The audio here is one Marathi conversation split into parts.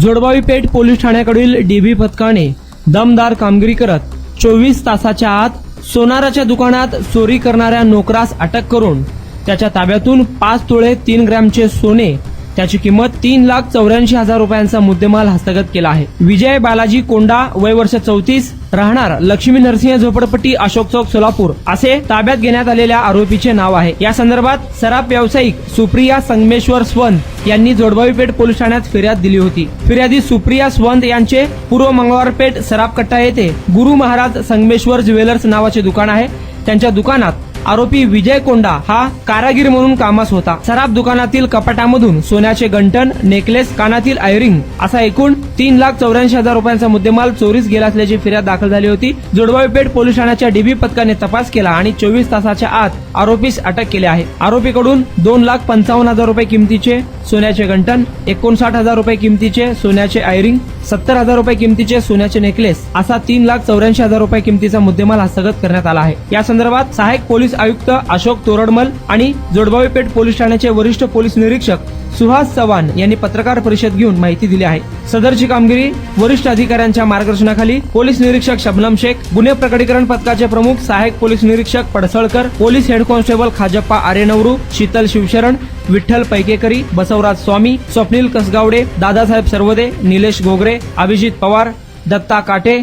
जोडबावी पेठ पोलीस ठाण्याकडील डीबी पथकाने दमदार कामगिरी करत चोवीस तासाच्या आत सोनाराच्या दुकानात चोरी करणाऱ्या नोकरास अटक करून त्याच्या ताब्यातून पाच तोळे तीन ग्रॅमचे सोने त्याची किंमत तीन लाख चौऱ्याऐंशी हजार रुपयांचा मुद्देमाल हस्तगत केला आहे. विजय बालाजी कोंडा वय वर्ष चौतीस राहणार लक्ष्मी नरसिंह झोपडपट्टी अशोक चौक सोलापूर असे ताब्यात घेण्यात आलेल्या आरोपीचे नाव आहे. या संदर्भात सराफ व्यावसायिक सुप्रिया संगमेश्वर स्वंत यांनी जोडबावी पेठ पोलीस ठाण्यात फिर्याद दिली होती. फिर्यादी सुप्रिया स्वंत यांचे पूर्व मंगळवारपेठ सराफ कट्टा येथे गुरु महाराज संगमेश्वर ज्वेलर्स नावाचे दुकान आहे. त्यांच्या दुकानात आरोपी विजय कोंडा हा कारागीर म्हणून कामास होता. सराफ दुकानातील कपाटामधून सोन्याचे गंटन नेकलेस कानातील आयरिंग असा एकूण तीन लाख चौऱ्याऐंशी हजार रुपयांचा मुद्देमाल चोरीस गेला असल्याची फिर्याद दाखल झाली होती. जोडबावी पोलीस ठाण्याच्या डीबी पथकाने तपास केला आणि चोवीस तासाच्या आत आरोपीस अटक केली आहे. आरोपीकडून दोन लाख पंचावन्न हजार रुपये किमतीचे सोन्याचे गंटन एकोणसाठ हजार रुपये किमतीचे सोन्याचे आयरिंग सत्तर हजार रुपये किमतीचे सोन्याचे नेकलेस असा तीन लाख चौऱ्याऐंशी हजार रुपये किमतीचा मुद्देमाल हस्तगत करण्यात आला आहे. या संदर्भात सहाय्यक पोलीस आयुक्त अशोक तोरडमल आणि जोडबावी पेठ पोलीस ठाण्याचे वरिष्ठ पोलीस निरीक्षक सुहास चव्हाण यांनी पत्रकार परिषद घेऊन माहिती दिली आहे. सदरची कामगिरी वरिष्ठ अधिकाऱ्यांच्या मार्गदर्शनाखाली पोलीस निरीक्षक शबनम शेख गुन्हे प्रकटीकरण पथकाचे प्रमुख सहाय्यक पोलीस निरीक्षक Padsalkar police head constable Khajappa Arenavaru Sheetal Shivsharan Vitthal Paikekari Basavraj Swami Swapnil Kasgawade Dadasaheb Sarvade Nilesh Gogre Abhijit Pawar Datta Kate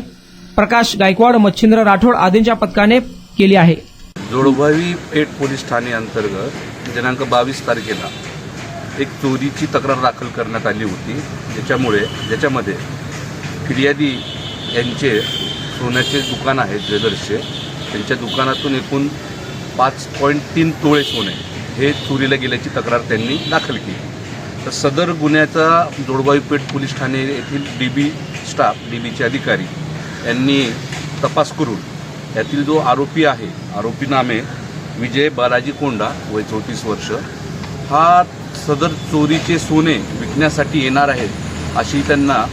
Prakash Gaikwad Machhindra Rathod आदींच्या पथकाने केली आहे. जोडभावी पेठ पोलीस ठाणे अंतर्गत दिनांक बावीस तारखेला एक चोरीची तक्रार दाखल करण्यात आली होती. ज्याच्यामुळे ज्याच्यामध्ये फिर्यादी यांचे सोन्याचे दुकान आहे ज्वेलर्सचे. त्यांच्या दुकानातून एकूण पाच पॉईंट तीन तोळे सोने हे चोरीला गेल्याची तक्रार त्यांनी दाखल केली. तर सदर गुन्ह्याचा जोडबाई पेठ पोलीस ठाणे येथील डी बी स्टाफ डी बीचे अधिकारी यांनी तपास करून यातील जो आरोपी आहे आरोपी नामे विजय बालाजी कोंडा वय चौतीस वर्ष हा सदर चोरीचे सोने विकण्यासाठी येणार आहेत अशी त्यांना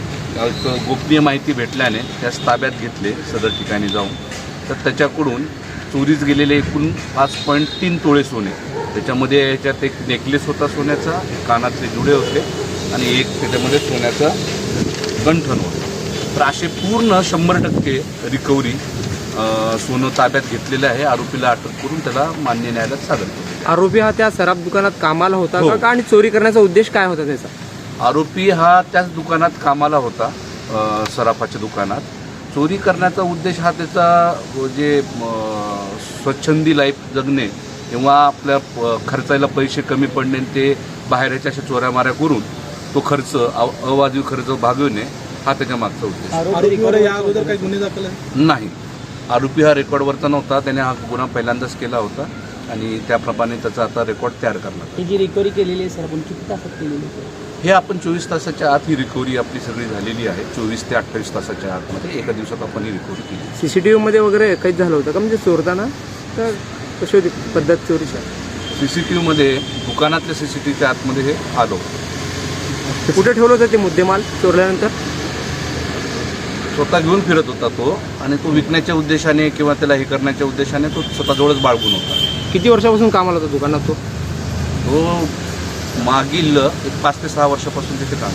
गोपनीय माहिती भेटल्याने त्यास ताब्यात घेतले सदर ठिकाणी जाऊन. तर त्याच्याकडून चोरीस गेलेले एकूण पाच पॉईंट तीन तोळे सोने त्याच्यामध्ये याच्यात एक नेकलेस होता सोन्याचा कानातले जुडे होते आणि एक त्याच्यामध्ये सोन्याचा गंठन होतं. तर असे पूर्ण शंभर टक्के रिकव्हरी सोनं ताब्यात घेतलेलं आहे. आरोपीला अटक करून त्याला मान्य न्यायालयात सादर केलं आरोपी हा त्या सराफ दुकानात कामाला होता हो. का? आणि चोरी करण्याचा उद्देश काय होता त्याचा? आरोपी हा त्याच दुकानात कामाला होता सराफाच्या दुकानात. चोरी करण्याचा उद्देश हा त्याचा जे स्वच्छंदी लाईफ जगणे किंवा आपल्या प- खर्चायला पैसे कमी पडणे आणि ते बाहेरच्या अशा चोऱ्यामाऱ्या करून तो खर्च अव- अवाजवी खर्च भागवणे हा त्याच्या मागचा उद्देश. नाही. आरोपी हा रेकॉर्डवरचा नव्हता त्याने हा गुन्हा पहिल्यांदाच केला होता आणि त्याप्रमाणे त्याचा आता रेकॉर्ड तयार करण्यात आला. ही जी रिकव्हरी केलेली आहे सर आपण किती तासात केलेली आहे? हे आपण चोवीस तासाच्या आत ही रिकव्हरी आपली सगळी झालेली आहे. चोवीस ते अठ्ठावीस तासाच्या आतमध्ये एका दिवसात आपण ही रिकव्हरी केली. सीसीटीव्ही मध्ये वगैरे कैद झालं होतं का? म्हणजे चोरताना? तर कशी होती पद्धत चोरीच्या सी सी टी व्हीमध्ये दुकानातल्या सी सी टी व्हीच्या आतमध्ये हे आलं कुठे ठेवलं होतं ते मुद्देमाल चोरल्यानंतर? स्वतः घेऊन फिरत होता तो आणि तो विकण्याच्या उद्देशाने किंवा त्याला हे करण्याच्या उद्देशाने तो स्वतःजवळच बाळगून होता. किती वर्षापासून कामाला होता दुकानात तो? तो मागील एक पाच ते सहा वर्षापासून तिथे काम